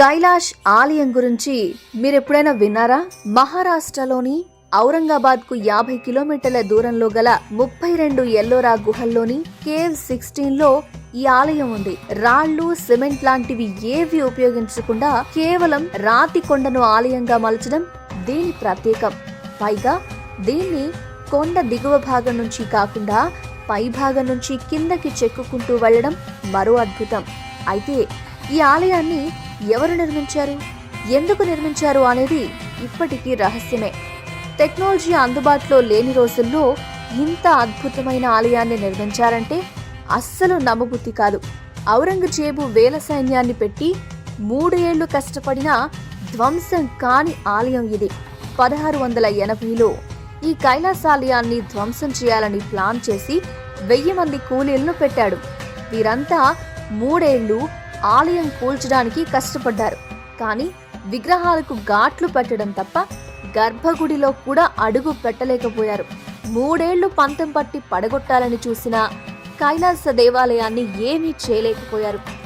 కైలాష్ ఆలయం గురించి మీరెప్పుడైనా విన్నారా? మహారాష్ట్రలోని ఔరంగాబాద్కు యాభై కిలోమీటర్ల దూరంలో గల ముప్పై రెండు ఎల్లోరా గుహల్లోని కేవ్ సిక్స్టీన్లో ఈ ఆలయం ఉంది. రాళ్ళు సిమెంట్ లాంటివి ఏవి ఉపయోగించకుండా కేవలం రాతి కొండను ఆలయంగా మలచడం దీని ప్రత్యేకం. పైగా దీన్ని కొండ దిగువ భాగం నుంచి కాకుండా పై భాగం నుంచి కిందకి చెక్కుకుంటూ వెళ్ళడం మరో అద్భుతం. అయితే ఈ ఆలయాన్ని ఎవరు నిర్మించారు? ఎందుకు నిర్మించారు అనేది ఇప్పటికీ రహస్యమే. టెక్నాలజీ అందుబాటులో లేని రోజుల్లో ఇంత అద్భుతమైన ఆలయాన్ని నిర్మించారంటే అస్సలు నమ్మబుద్ధి కాదు. ఔరంగజేబు వేల సైన్యాన్ని పెట్టి మూడేళ్ళు కష్టపడిన ధ్వంసం కాని ఆలయం ఇది. పదహారు వందల ఎనభైలో ఈ కైలాసాలయాన్ని ధ్వంసం చేయాలని ప్లాన్ చేసి వెయ్యి మంది కూలీలను పెట్టాడు. వీరంతా మూడేళ్ళు ఆలయం కూల్చడానికి కష్టపడ్డారు. కానీ విగ్రహాలకు ఘాట్లు పెట్టడం తప్ప గర్భగుడిలో కూడా అడుగు పెట్టలేకపోయారు. మూడేళ్ళు పంతం పట్టి పడగొట్టాలని చూసిన కైలాస దేవాలయాన్ని ఏమీ చేయలేకపోయారు.